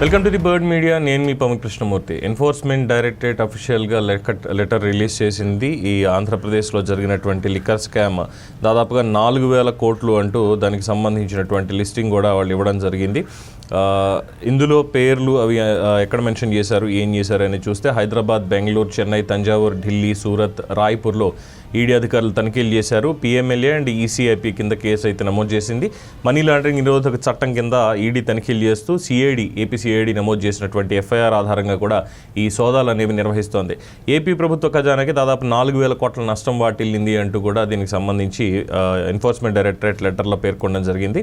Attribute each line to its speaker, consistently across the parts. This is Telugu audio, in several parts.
Speaker 1: Welcome to the bird media నేను మీ పవన్ కృష్ణమూర్తి. ఎన్ఫోర్స్మెంట్ డైరెక్టరేట్ అఫీషియల్గా లెటర్ రిలీజ్ చేసింది ఈ ఆంధ్రప్రదేశ్లో జరిగినటువంటి లిక్కర్ స్కామ్ దాదాపుగా నాలుగు వేల కోట్లు అంటూ దానికి సంబంధించినటువంటి లిస్టింగ్ కూడా వాళ్ళు ఇవ్వడం జరిగింది. ఇందులో పేర్లు అవి ఎక్కడ మెన్షన్ చేశారు ఏం చేశారు అని చూస్తే హైదరాబాద్ బెంగళూరు చెన్నై తంజావూరు ఢిల్లీ సూరత్ రాయ్పూర్లో ఈడీ అధికారులు తనిఖీలు చేశారు. పిఎంఎల్ఏ అండ్ ఈసీఐపి కింద కేసు అయితే నమోదు చేసింది. మనీ లాండరింగ్ నిరోధక చట్టం కింద ఈడీ తనిఖీలు చేస్తూ సిఐడి ఏపీ సిఐడి నమోదు చేసినటువంటి ఎఫ్ఐఆర్ ఆధారంగా కూడా ఈ సోదాలు అనేవి నిర్వహిస్తోంది. ఏపీ ప్రభుత్వ ఖజానాకి దాదాపు నాలుగు వేల కోట్ల నష్టం వాటిల్లింది అంటూ కూడా దీనికి సంబంధించి ఎన్ఫోర్స్మెంట్ డైరెక్టరేట్ లెటర్లో పేర్కొనడం జరిగింది.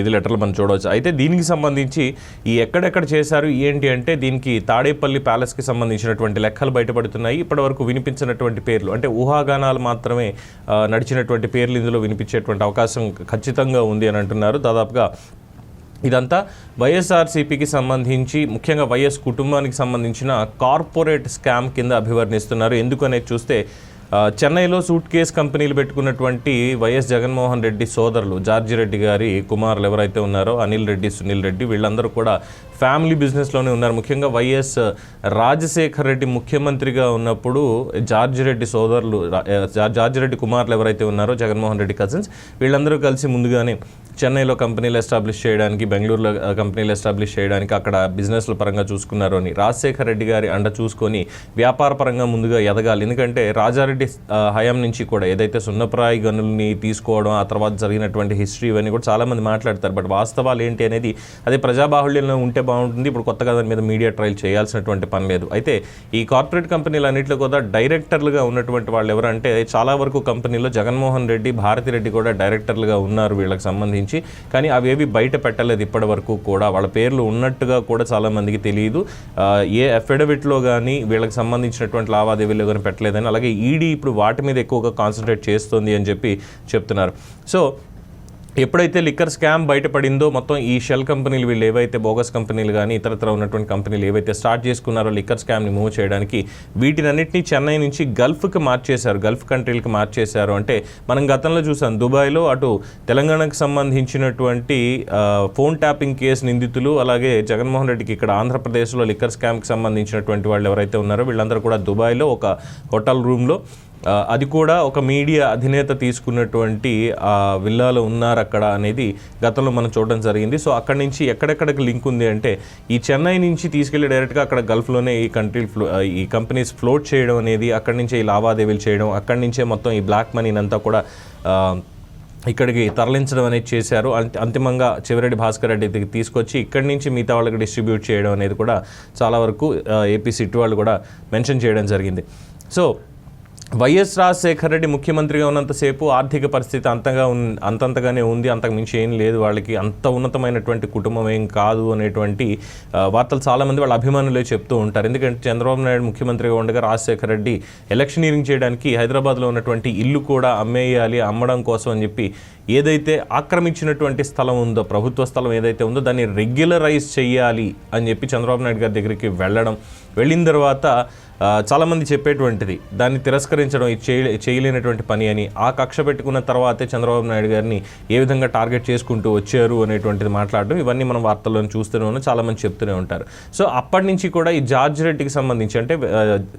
Speaker 1: ఇది లెటర్లు మనం చూడవచ్చు. అయితే దీనికి సంబంధించి ఈ ఎక్కడెక్కడ చేశారు ఏంటి అంటే దీనికి తాడేపల్లి ప్యాలెస్కి సంబంధించినటువంటి లెక్కలు బయటపడుతున్నాయి. ఇప్పటివరకు వినిపించినటువంటి పేర్లు అంటే ఊహాగానాలు మాత్రమే నడిచినటువంటి పేర్లు ఇందులో వినిపించేటువంటి అవకాశం ఖచ్చితంగా ఉంది అని అంటున్నారు. దాదాపుగా ఇదంతా వైఎస్ఆర్సీపీకి సంబంధించి ముఖ్యంగా వైఎస్ కుటుంబానికి సంబంధించిన కార్పొరేట్ స్కామ్ కింద అభివర్ణిస్తున్నారు. ఎందుకనేది చూస్తే చెన్నైలో సూట్ కేస్ కంపెనీలు పెట్టుకున్నటువంటి వైఎస్ జగన్మోహన్ రెడ్డి సోదరులు జార్జి రెడ్డి గారి కుమారులు ఎవరైతే ఉన్నారో అనిల్ రెడ్డి సునీల్ రెడ్డి వీళ్ళందరూ కూడా ఫ్యామిలీ బిజినెస్లోనే ఉన్నారు. ముఖ్యంగా వైఎస్ రాజశేఖర్ రెడ్డి ముఖ్యమంత్రిగా ఉన్నప్పుడు జార్జి రెడ్డి సోదరులు జార్జి రెడ్డి కుమారులు ఎవరైతే ఉన్నారో జగన్మోహన్ రెడ్డి కజిన్స్ వీళ్ళందరూ కలిసి ముందుగానే చెన్నైలో కంపెనీలు ఎస్టాబ్లిష్ చేయడానికి బెంగళూరులో కంపెనీలు ఎస్టాబ్లిష్ చేయడానికి అక్కడ బిజినెస్ల పరంగా చూసుకున్నారు అని రాజశేఖర్ రెడ్డి గారి అండ చూసుకొని వ్యాపార పరంగా ముందుగా ఎదగాలి. ఎందుకంటే రాజారెడ్డి హయాం నుంచి కూడా ఏదైతే సున్నప్రాయి గనుల్ని తీసుకోవడం ఆ తర్వాత జరిగినటువంటి హిస్టరీ ఇవన్నీ కూడా చాలామంది మాట్లాడతారు. బట్ వాస్తవాలు ఏంటి అనేది అదే ప్రజాబాహుళ్యంలో ఉంటే బాగుంటుంది. ఇప్పుడు కొత్తగా దాని మీద మీడియా ట్రయల్ చేయాల్సినటువంటి పని లేదు. అయితే ఈ కార్పొరేట్ కంపెనీలు అన్నింటిలో కూడా డైరెక్టర్లుగా ఉన్నటువంటి వాళ్ళు ఎవరంటే చాలా వరకు కంపెనీలో జగన్మోహన్ రెడ్డి భారతి రెడ్డి కూడా డైరెక్టర్లుగా ఉన్నారు వీళ్ళకి సంబంధించి. కానీ అవేవి బయట పెట్టలేదు ఇప్పటి వరకు కూడా. వాళ్ళ పేర్లు ఉన్నట్టుగా కూడా చాలామందికి తెలియదు. ఏ అఫిడవిట్లో కానీ వీళ్ళకి సంబంధించినటువంటి లావాదేవీలు కానీ పెట్టలేదని. అలాగే ఈడీ ఇప్పుడు వాటి మీద ఎక్కువగా కాన్సన్ట్రేట్ చేస్తుంది అని చెప్పి చెప్తున్నారు. సో ఎప్పుడైతే లిక్కర్ స్కామ్ బయటపడిందో మొత్తం ఈ షెల్ కంపెనీలు వీళ్ళు ఏవైతే బోగస్ కంపెనీలు కానీ ఇతరత్ర ఉన్నటువంటి కంపెనీలు ఏవైతే స్టార్ట్ చేసుకున్నారో లిక్కర్ స్కామ్ని మూవ్ చేయడానికి వీటినన్నింటినీ చెన్నై నుంచి గల్ఫ్కి మార్చేశారు. గల్ఫ్ కంట్రీలకి మార్చేశారు. అంటే మనం గతంలో చూసాం దుబాయ్లో అటు తెలంగాణకు సంబంధించినటువంటి ఫోన్ ట్యాపింగ్ కేసు నిందితులు అలాగే జగన్మోహన్ రెడ్డికి ఇక్కడ ఆంధ్రప్రదేశ్లో లిక్కర్ స్కామ్కి సంబంధించినటువంటి వాళ్ళు ఎవరైతే ఉన్నారో వీళ్ళందరూ కూడా దుబాయ్లో ఒక హోటల్ రూమ్లో అది కూడా ఒక మీడియా అధినేత తీసుకున్నటువంటి విల్లాలు విల్లాలో ఉన్నారు అక్కడ అనేది గతంలో మనం చూడడం జరిగింది. సో అక్కడి నుంచి ఎక్కడెక్కడికి లింక్ ఉంది అంటే ఈ చెన్నై నుంచి తీసుకెళ్ళి డైరెక్ట్గా అక్కడ గల్ఫ్లోనే ఈ కంట్రీ ఫ్లో ఈ కంపెనీస్ ఫ్లోట్ చేయడం అనేది అక్కడి నుంచే ఈ లావాదేవీలు చేయడం అక్కడి నుంచే మొత్తం ఈ బ్లాక్ మనీని అంతా కూడా ఇక్కడికి తరలించడం అనేది చేశారు. అంత- అంతిమంగా చివరెడ్డి భాస్కర్ రెడ్డి దగ్గరికి తీసుకొచ్చి ఇక్కడి నుంచి మిగతా వాళ్ళకి డిస్ట్రిబ్యూట్ చేయడం అనేది కూడా చాలా వరకు ఏపీ సిటీ వాళ్ళు కూడా మెన్షన్ చేయడం జరిగింది. సో వైఎస్ రాజశేఖర రెడ్డి ముఖ్యమంత్రిగా ఉన్నంతసేపు ఆర్థిక పరిస్థితి అంతగా ఉన్ అంతంతగానే ఉంది అంతకు మించి ఏం లేదు. వాళ్ళకి అంత ఉన్నతమైనటువంటి కుటుంబం ఏం కాదు అనేటువంటి వార్తలు చాలామంది వాళ్ళ అభిమానులే చెప్తూ ఉంటారు. ఎందుకంటే చంద్రబాబు నాయుడు ముఖ్యమంత్రిగా ఉండగా రాజశేఖర రెడ్డి ఎలక్షనీరింగ్ చేయడానికి హైదరాబాద్లో ఉన్నటువంటి ఇల్లు కూడా అమ్మేయాలి అమ్మడం కోసం అని చెప్పి ఏదైతే ఆక్రమించినటువంటి స్థలం ఉందో ప్రభుత్వ స్థలం ఏదైతే ఉందో దాన్ని రెగ్యులరైజ్ చేయాలి అని చెప్పి చంద్రబాబు నాయుడు గారి దగ్గరికి వెళ్ళడం వెళ్ళిన తర్వాత చాలామంది చెప్పేటువంటిది దాన్ని తిరస్కరించడం చేయలే చేయలేనటువంటి పని అని ఆ కక్ష పెట్టుకున్న తర్వాతే చంద్రబాబు నాయుడు గారిని ఏ విధంగా టార్గెట్ చేసుకుంటూ వచ్చారు అనేటువంటిది మాట్లాడడం ఇవన్నీ మనం వార్తల్లో చూస్తూనే ఉన్నాం చాలామంది చెప్తూనే ఉంటారు. సో అప్పటి నుంచి కూడా ఈ జార్జ్ రెడ్డికి సంబంధించి అంటే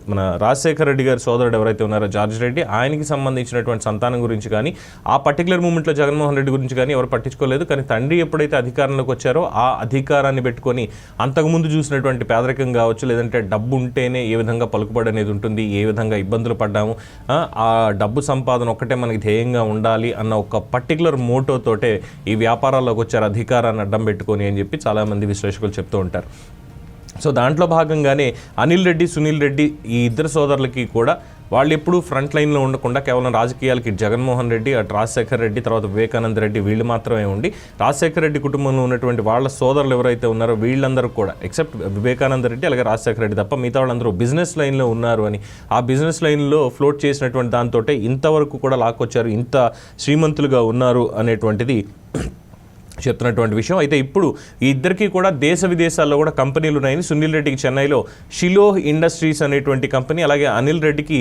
Speaker 1: మన రాజశేఖర రెడ్డి గారి సోదరుడు ఎవరైతే ఉన్నారో జార్జ్ రెడ్డి ఆయనకి సంబంధించినటువంటి సంతానం గురించి కానీ ఆ పర్టికులర్ మూమెంట్లో జగన్మోహన్ రెడ్డి గురించి కానీ ఎవరు పట్టించుకోలేదు. కానీ తండ్రి ఎప్పుడైతే అధికారంలోకి వచ్చారో ఆ అధికారాన్ని పెట్టుకొని అంతకుముందు చూసినటువంటి పేదరికం కావచ్చు లేదంటే డబ్బు ఉంటేనే ఏ విధంగా పలుకుబడి అనేది ఉంటుంది ఏ విధంగా ఇబ్బందులు పడ్డాము ఆ, ఆ డబ్బు సంపాదన ఒక్కటే మనకి ధ్యేయంగా ఉండాలి అన్న ఒక పర్టికులర్ మోటోతోటే ఈ వ్యాపారాల్లోకి వచ్చారు అధికారాన్ని అడ్డం పెట్టుకొని అని చెప్పి చాలామంది విశ్లేషకులు చెప్తూ ఉంటారు. సో దాంట్లో భాగంగానే అనిల్ రెడ్డి సునీల్ రెడ్డి ఈ ఇద్దరు సోదరులకి కూడా వాళ్ళు ఎప్పుడూ ఫ్రంట్ లైన్లో ఉండకుండా కేవలం రాజకీయాలకి జగన్మోహన్ రెడ్డి అటు రాజశేఖర్ రెడ్డి తర్వాత వివేకానంద రెడ్డి వీళ్ళు మాత్రమే ఉండి రాజశేఖర్ రెడ్డి కుటుంబంలో ఉన్నటువంటి వాళ్ళ సోదరులు ఎవరైతే ఉన్నారో వీళ్ళందరూ కూడా ఎక్సెప్ట్ వివేకానంద రెడ్డి అలాగే రాజశేఖర రెడ్డి తప్ప మిగతా వాళ్ళందరూ బిజినెస్ లైన్లో ఉన్నారు అని. ఆ బిజినెస్ లైన్లో ఫ్లోట్ చేసినటువంటి దాంతో ఇంతవరకు కూడా లాక్కొచ్చారు ఇంత శ్రీమంతులుగా ఉన్నారు అనేటువంటిది చెప్తున్నటువంటి విషయం. అయితే ఇప్పుడు ఈ కూడా దేశ విదేశాల్లో కూడా కంపెనీలు ఉన్నాయని సునీల్ రెడ్డికి చెన్నైలో షిలో ఇండస్ట్రీస్ అనేటువంటి కంపెనీ అలాగే అనిల్ రెడ్డికి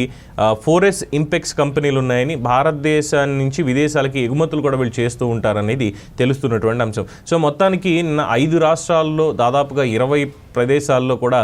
Speaker 1: ఫోరెస్ ఇంపెక్స్ కంపెనీలు ఉన్నాయని భారతదేశం నుంచి విదేశాలకి ఎగుమతులు కూడా వీళ్ళు చేస్తూ ఉంటారనేది తెలుస్తున్నటువంటి అంశం. సో మొత్తానికి ఐదు రాష్ట్రాల్లో దాదాపుగా ఇరవై ప్రదేశాల్లో కూడా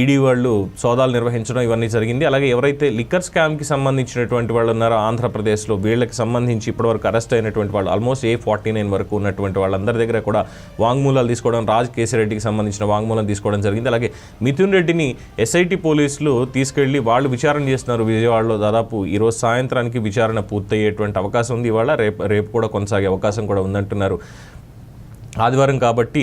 Speaker 1: ఈడీ వాళ్ళు సోదాలు నిర్వహించడం ఇవన్నీ జరిగింది. అలాగే ఎవరైతే లిక్కర్ స్కామ్కి సంబంధించినటువంటి వాళ్ళు ఉన్నారో ఆంధ్రప్రదేశ్లో వీళ్ళకి సంబంధించి ఇప్పటివరకు అరెస్ట్ అయినటువంటి వాళ్ళు ఆల్మోస్ట్ ఏ ఫార్టీ నైన్ వరకు ఉన్నటువంటి వాళ్ళందరి దగ్గర కూడా వాంగ్మూలాలు తీసుకోవడం రాజ్ కేసిరెడ్డికి సంబంధించిన వాంగ్మూలం తీసుకోవడం జరిగింది. అలాగే మిథున్ రెడ్డిని ఎస్ఐటి పోలీసులు తీసుకెళ్ళి వాళ్ళు విచారణ చేస్తున్నారు. విజయవాడలో దాదాపు ఈరోజు సాయంత్రానికి విచారణ పూర్తయ్యేటువంటి అవకాశం ఉంది. ఇవాళ రేపు రేపు కూడా కొనసాగే అవకాశం కూడా ఉందంటున్నారు. ఆదివారం కాబట్టి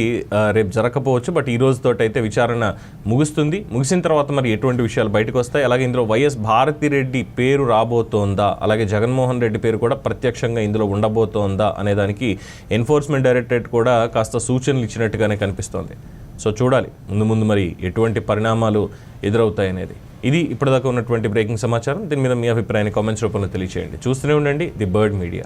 Speaker 1: రేపు జరగకపోవచ్చు. బట్ ఈ రోజుతో అయితే విచారణ ముగుస్తుంది. ముగిసిన తర్వాత మరి ఎటువంటి విషయాలు బయటకు వస్తాయి అలాగే ఇందులో వైఎస్ భారతిరెడ్డి పేరు రాబోతోందా? అలాగే జగన్మోహన్ రెడ్డి పేరు కూడా ప్రత్యక్షంగా ఇందులో ఉండబోతోందా? అనే దానికి ఎన్ఫోర్స్మెంట్ డైరెక్టరేట్ కూడా కాస్త సూచనలు ఇచ్చినట్టుగానే కనిపిస్తోంది. సో చూడాలి. ముందు ముందు మరి ఎటువంటి పరిణామాలు ఎదురవుతాయి అనేది. ఇది ఇప్పటిదాకా ఉన్నటువంటి బ్రేకింగ్ సమాచారం. దీని మీద మీ అభిప్రాయాన్ని కామెంట్స్ రూపంలో తెలియచేయండి. చూస్తూనే ఉండండి ది బర్డ్ మీడియా.